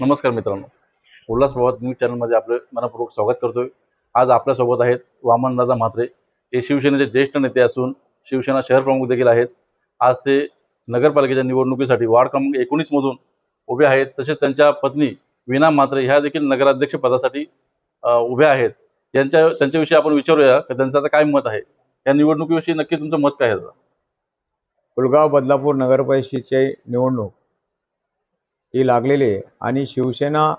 नमस्कार मित्रांनो. उल्हास प्रभात न्यूज चॅनलमध्ये आपलं मनपूर्वक स्वागत करतोय. आज आपल्यासोबत आहेत वामनदादा म्हात्रे. हे शिवसेनेचे ज्येष्ठ नेते असून शिवसेना शहर प्रमुख देखील आहेत. आज ते नगरपालिकेच्या निवडणुकीसाठी वार्ड क्रमांक एकोणीसमधून उभे आहेत. तसेच त्यांच्या पत्नी विना म्हात्रे ह्या देखील नगराध्यक्ष पदासाठी उभ्या आहेत. यांच्या त्यांच्याविषयी आपण विचारूया की त्यांचं आता काय मत आहे? या निवडणुकीविषयी नक्की तुमचं मत काय आहे? पुलगाव बदलापूर नगरपरिषदेची निवडणूक. ही लागलेली आहे. आणि शिवसेना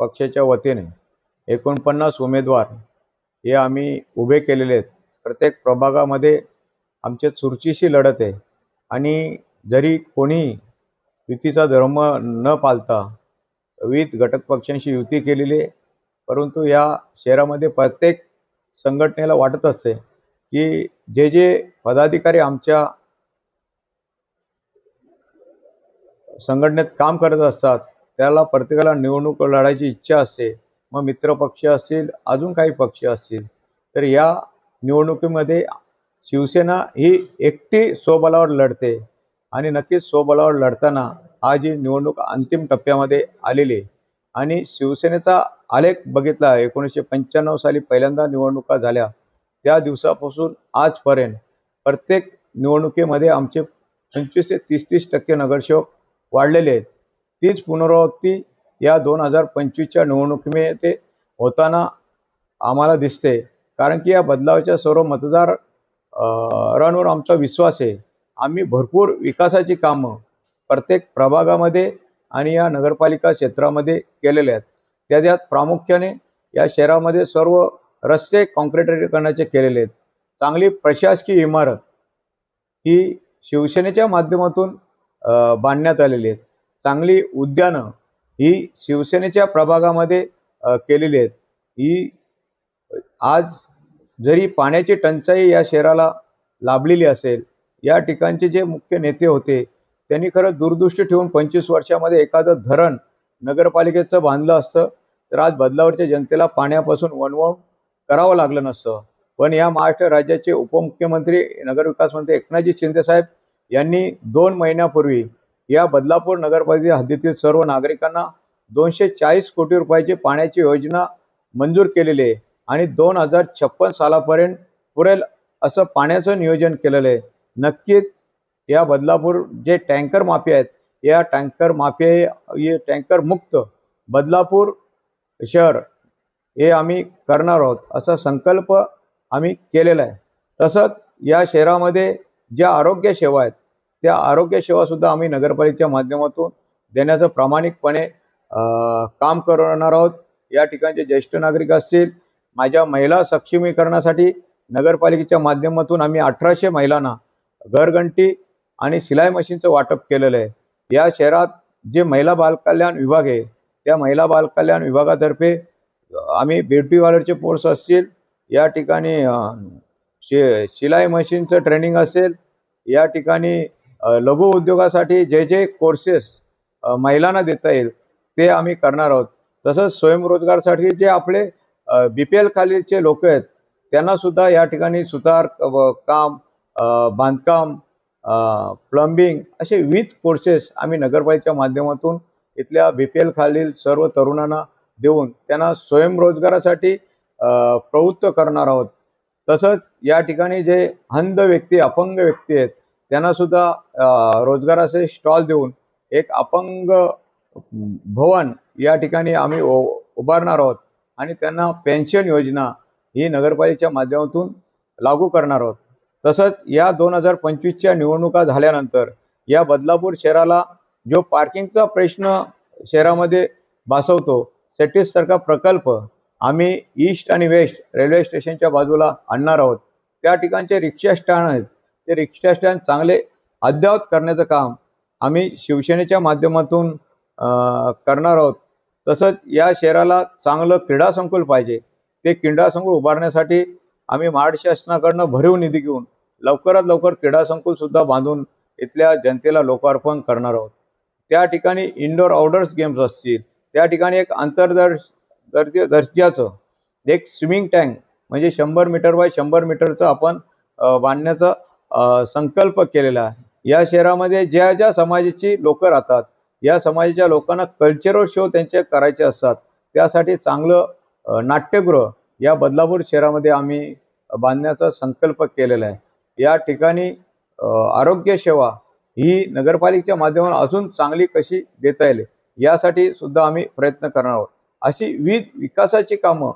पक्षाच्या वतीने एकोणपन्नास उमेदवार हे आम्ही उभे केलेले आहेत. प्रत्येक प्रभागामध्ये आमच्या चुरचीशी लढत आहे. आणि जरी कोणी युतीचा धर्म न पाळता विविध घटक पक्षांशी युती केलेली आहे परंतु या शहरामध्ये प्रत्येक संघटनेला वाटत असते की जे जे पदाधिकारी आमच्या संघटनेत काम करत असतात त्याला प्रत्येकाला निवडणूक लढायची इच्छा असते. मग मित्रपक्ष असतील अजून काही पक्ष असतील. तर या निवडणुकीमध्ये शिवसेना ही एकटी स्वबलावर लढते. आणि नक्कीच स्वबलावर लढताना आज ही निवडणूक अंतिम टप्प्यामध्ये आलेली आहे. आणि शिवसेनेचा आलेख बघितला एकोणीसशे पंच्याण्णव साली पहिल्यांदा निवडणुका झाल्या त्या दिवसापासून आजपर्यंत प्रत्येक निवडणुकीमध्ये आमचे पंचवीस ते तीस तीस टक्के नगरसेवक वाढलेले आहेत. तीच पुनरावृत्ती या दोन हजार पंचवीसच्या निवडणुकीमध्ये होताना आम्हाला दिसते. कारण की या बदलावाच्या सर्व मतदार रांवर आमचा विश्वास आहे. आम्ही भरपूर विकासाची कामं प्रत्येक प्रभागामध्ये आणि या नगरपालिका क्षेत्रामध्ये केलेले आहेत. त्या त्यात प्रामुख्याने या शहरामध्ये सर्व रस्ते कॉन्क्रिटीकरणाचे केलेले आहेत. चांगली प्रशासकीय इमारत ही शिवसेनेच्या माध्यमातून बांधण्यात आलेली आहेत. चांगली उद्यानं ही शिवसेनेच्या प्रभागामध्ये केलेली आहेत. ही आज जरी पाण्याची टंचाई या शहराला लाभलेली असेल या ठिकाणचे जे मुख्य नेते होते त्यांनी खरं दूरदृष्टी ठेवून पंचवीस वर्षामध्ये एखादं धरण नगरपालिकेचं बांधलं असतं तर आज बदलावरच्या जनतेला पाण्यापासून वणवण करावं लागलं नसतं. पण या महाराष्ट्र राज्याचे उपमुख्यमंत्री नगरविकास मंत्री एकनाथजी शिंदेसाहेब यांनी दोन महिन्यापूर्वी या बदलापूर नगरपालिके हद्दीतील सर्व नागरिकांना दोनशे चाळीस कोटी रुपयाची पाण्याची योजना मंजूर केलेली आहे आणि दोन हजार छप्पन सालापर्यंत पुरेल असं पाण्याचं नियोजन केलेलं आहे. नक्कीच या बदलापूर जे टँकर माफिया आहेत या टँकर माफिया हे टँकर मुक्त बदलापूर शहर हे आम्ही करणार आहोत असा संकल्प आम्ही केलेला आहे. तसंच या शहरामध्ये ज्या आरोग्य सेवा आहेत त्या आरोग्य सेवासुद्धा आम्ही नगरपालिकेच्या माध्यमातून देण्याचं प्रामाणिकपणे काम करणार आहोत. या ठिकाणचे ज्येष्ठ नागरिक असतील माझ्या महिला सक्षमीकरणासाठी नगरपालिकेच्या माध्यमातून आम्ही अठराशे महिलांना घरघंटी आणि शिलाई मशीनचं वाटप केलेलं आहे. या शहरात जे महिला बालकल्याण विभाग आहे त्या महिला बालकल्याण विभागातर्फे आम्ही ब्युटी पार्लरचे कोर्स असतील या ठिकाणी शि शिलाई मशीनचं ट्रेनिंग असेल या ठिकाणी लघु उद्योगासाठी जे जे कोर्सेस महिलांना देता येईल ते आम्ही करणार आहोत. तसंच स्वयंरोजगारसाठी जे आपले बी पी एलखालीलचे लोक आहेत त्यांनासुद्धा या ठिकाणी सुतार व काम बांधकाम प्लंबिंग असे विविध कोर्सेस आम्ही नगरपालिकेच्या माध्यमातून इथल्या बी पी एल खालील सर्व तरुणांना देऊन त्यांना स्वयंरोजगारासाठी प्रवृत्त करणार आहोत. तसंच या ठिकाणी जे अंध व्यक्ती अपंग व्यक्ती आहेत त्यांनासुद्धा सुद्धा रोजगाराचे स्टॉल देऊन एक अपंग भवन या ठिकाणी आम्ही उभारणार आहोत आणि त्यांना पेन्शन योजना ही नगरपालिकेच्या माध्यमातून लागू करणार आहोत. तसंच या दोन हजार पंचवीसच्या निवडणुका झाल्यानंतर या बदलापूर शहराला जो पार्किंगचा प्रश्न शहरामध्ये भासवतो सेटिससारखा प्रकल्प आम्ही ईस्ट आणि वेस्ट रेल्वे स्टेशनच्या बाजूला आणणार आहोत. त्या ठिकाणचे रिक्षा स्टँड आहेत. ते रिक्षा स्टँड चांगले अद्ययावत करण्याचं काम आम्ही शिवसेनेच्या माध्यमातून करणार आहोत. तसंच या शहराला चांगलं क्रीडा संकुल पाहिजे. ते क्रीडा संकुल उभारण्यासाठी आम्ही महाराष्ट्र शासनाकडनं भरीव निधी घेऊन लवकरात लवकर क्रीडा संकुलसुद्धा बांधून इथल्या जनतेला लोकार्पण करणार आहोत. त्या ठिकाणी इंडोर आउटडोर्स गेम्स असतील. त्या ठिकाणी एक आंतरदर्श दर्जे दर्जाचं. एक स्विमिंग टँक म्हणजे शंभर मीटर बाय शंभर मीटरचं आपण बांधण्याचा संकल्प केलेला आहे. या शहरामध्ये ज्या ज्या समाजाची लोक राहतात या समाजाच्या लोकांना कल्चरल शो त्यांचे करायचे असतात त्यासाठी चांगलं नाट्यगृह या बदलापूर शहरामध्ये आम्ही बांधण्याचा संकल्प केलेला आहे. या ठिकाणी आरोग्यसेवा ही नगरपालिकेच्या माध्यमातून अजून चांगली कशी देता येईल यासाठी सुद्धा आम्ही प्रयत्न करणार आहोत. अशी विविध विकासाची कामं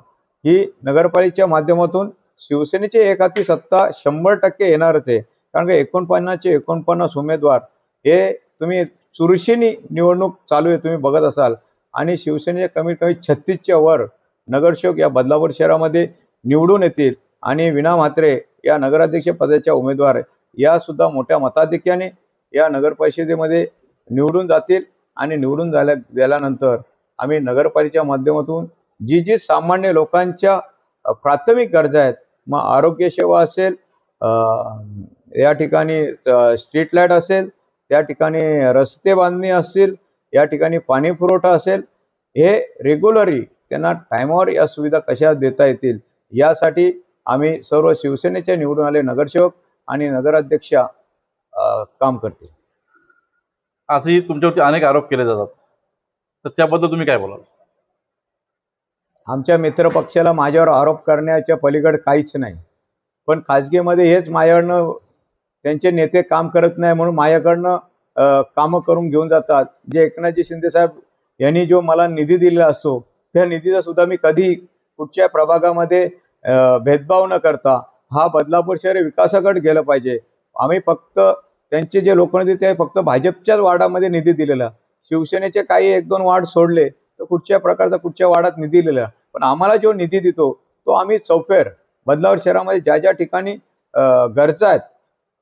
ही नगरपालिकेच्या माध्यमातून शिवसेनेची एखादी सत्ता शंभर टक्के येणारच आहे. कारण का एकोणपन्नासचे एकोणपन्नास उमेदवार हे तुम्ही चुरशीनी निवडणूक चालू आहे तुम्ही बघत असाल. आणि शिवसेनेचे कमीत कमी छत्तीसच्या वर नगरसेवक या बदलापूर शहरामध्ये निवडून येतील आणि विना म्हात्रे या नगराध्यक्ष पदाच्या उमेदवार यासुद्धा मोठ्या मताधिक्याने या नगर परिषदेमध्ये निवडून जातील. आणि निवडून झाल्या झाल्यानंतर आम्ही नगरपालिकेच्या माध्यमातून जी जी सामान्य लोकांच्या प्राथमिक गरजा आहेत मग आरोग्य सेवा असेल या ठिकाणी स्ट्रीट लाइट असेल त्या ठिकाणी रस्ते बांधणी असतील या ठिकाणी पाणी पुरवठा असेल हे रेग्युलरी त्यांना टायमावर या सुविधा कशा देता येतील यासाठी आम्ही सर्व शिवसेनेचे निवडून आले नगरसेवक आणि नगराध्यक्षा काम करतील. आजही तुमच्यावरती अनेक आरोप केले जातात. तर त्याबद्दल तुम्ही काय बोलाल? आमच्या मित्रपक्षाला माझ्यावर आरोप करण्याच्या पलीकडे काहीच नाही. पण खाजगीमध्ये हेच माझ्याकडनं त्यांचे नेते काम करत नाही म्हणून माझ्याकडनं कामं करून घेऊन जातात. जे एकनाथजी शिंदे साहेब यांनी जो मला निधी दिलेला असतो त्या निधीचा सुद्धा मी कधी कुठच्या प्रभागामध्ये भेदभाव न करता हा बदलापूर शहर विकासाकडे गेलं पाहिजे. आम्ही फक्त त्यांचे जे लोक ते फक्त भाजपच्याच वार्डामध्ये निधी दिलेला. शिवसेनेचे काही एक दोन वार्ड सोडले तर कुठच्या प्रकारचा कुठच्या वार्डात निधी दिलेला? पण आम्हाला जो निधी देतो तो आम्ही चौफेर बदलावर शहरामध्ये ज्या ज्या ठिकाणी गरजा आहेत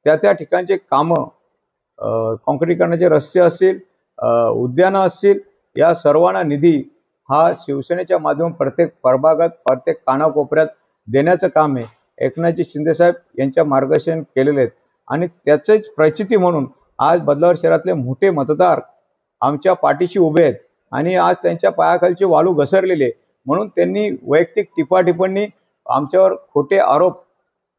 त्या त्या ठिकाणचे कामं कॉन्क्रीटीकरणाचे रस्ते असतील उद्यानं असतील या सर्वांना निधी हा शिवसेनेच्या माध्यमातून प्रत्येक प्रभागात प्रत्येक कानाकोपऱ्यात देण्याचं काम आहे. एकनाथजी शिंदेसाहेब यांच्या मार्गदर्शन केलेले आहेत. आणि त्याचेच प्रचिती म्हणून आज बदलावर शहरातले मोठे मतदार आमच्या पाठीशी उभे आहेत. आणि आज त्यांच्या पायाखालची वाळू घसरलेली आहे. म्हणून त्यांनी वैयक्तिक टिपाटिपणी आमच्यावर खोटे आरोप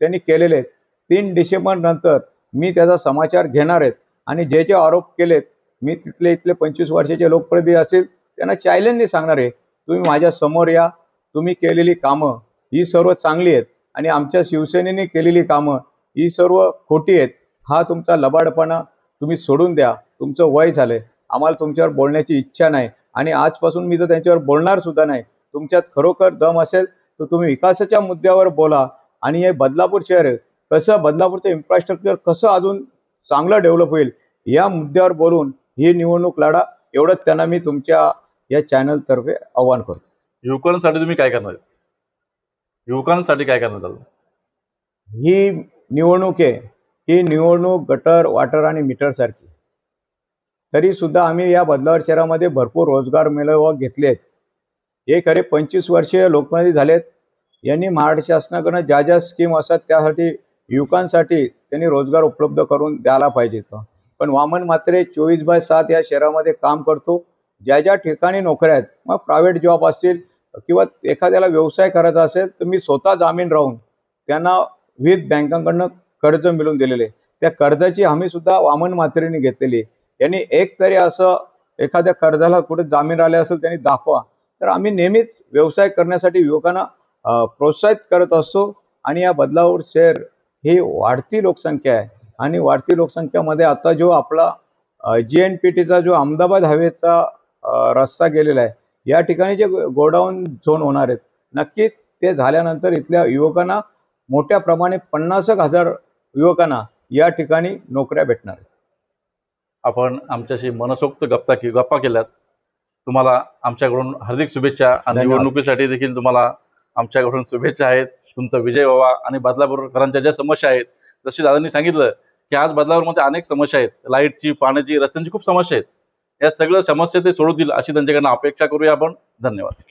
त्यांनी केलेले आहेत. तीन डिसेंबरनंतर मी त्याचा समाचार घेणार आहेत. आणि जे जे आरोप केलेत मी तिथले इथले पंचवीस वर्षाचे लोकप्रतिनिधी असतील त्यांना चॅलेंजने सांगणार आहे तुम्ही माझ्यासमोर या तुम्ही केलेली कामं ही सर्व चांगली आहेत. आणि आमच्या शिवसेनेने केलेली कामं ही सर्व खोटी आहेत. हा तुमचा लबाडपणा तुम्ही सोडून द्या. तुमचं वय झालंय. आम्हाला तुमच्यावर बोलण्याची इच्छा नाही. आणि आजपासून मी तर त्यांच्यावर बोलणार सुद्धा नाही. तुमच्यात खरोखर दम असेल तर तुम्ही विकासाच्या मुद्द्यावर बोला. आणि हे बदलापूर शहर कसं बदलापूरचं इन्फ्रास्ट्रक्चर कसं अजून चांगलं डेव्हलप होईल या मुद्द्यावर बोलून ही निवडणूक लढा एवढंच त्यांना मी तुमच्या या चॅनलतर्फे आवाहन करतो. युवकांसाठी तुम्ही काय करणार युवकांसाठी काय आलं ही निवडणूक आहे. ही निवडणूक गटर वाटर आणि मीटरसारखी तरीसुद्धा आम्ही या बदलावर शहरामध्ये भरपूर रोजगार मेळावा घेतले आहेत हे खरे पंचवीस वर्षीय लोकप्रतिनिधी झालेत यांनी महाराष्ट्र शासनाकडनं ज्या ज्या स्कीम असतात त्यासाठी युवकांसाठी त्यांनी रोजगार उपलब्ध करून द्यायला पाहिजे पण वामन मात्रे चोवीस बाय सात या शहरामध्ये काम करतो ज्या ज्या ठिकाणी नोकऱ्या आहेत मग प्रायव्हेट जॉब असतील किंवा एखाद्याला व्यवसाय करायचा असेल तर मी स्वतः जामीन राहून त्यांना विविध बँकांकडनं कर्ज मिळवून दिलेले आहे. त्या कर्जाची हमीसुद्धा वामन मात्रेने घेतलेली आहे. यांनी एक तरी असं एखाद्या कर्जाला कुठे जामीन आले असेल त्यांनी दाखवा तर आम्ही नेहमीच व्यवसाय करण्यासाठी युवकांना प्रोत्साहित करत असतो आणि या बदलावर शेअर ही वाढती लोकसंख्या आहे आणि वाढती लोकसंख्यामध्ये आता जो आपला जी एन पी टीचा जो अहमदाबाद हवेचा रस्ता गेलेला आहे या ठिकाणी जे गोडाऊन झोन होणार आहेत नक्की ते झाल्यानंतर इथल्या युवकांना मोठ्या प्रमाणे पन्नास एक हजार युवकांना या ठिकाणी नोकऱ्या भेटणार आहेत. आपण आमच्याशी मनसोक्त गप्पा के गप्पा केल्यात. तुम्हाला आमच्याकडून हार्दिक शुभेच्छा आणि. निवडणुकीसाठी देखील तुम्हाला आमच्याकडून शुभेच्छा आहेत. तुमचा विजय व्हावा आणि बदलापूरकरांच्या ज्या समस्या आहेत जशी दादांनी सांगितलं की आज बदलापूरमध्ये अनेक समस्या आहेत. लाईटची पाण्याची रस्त्यांची खूप समस्या आहेत. या सगळ्या समस्या ते सोडवतील अशी त्यांच्याकडनं अपेक्षा करूया आपण. धन्यवाद.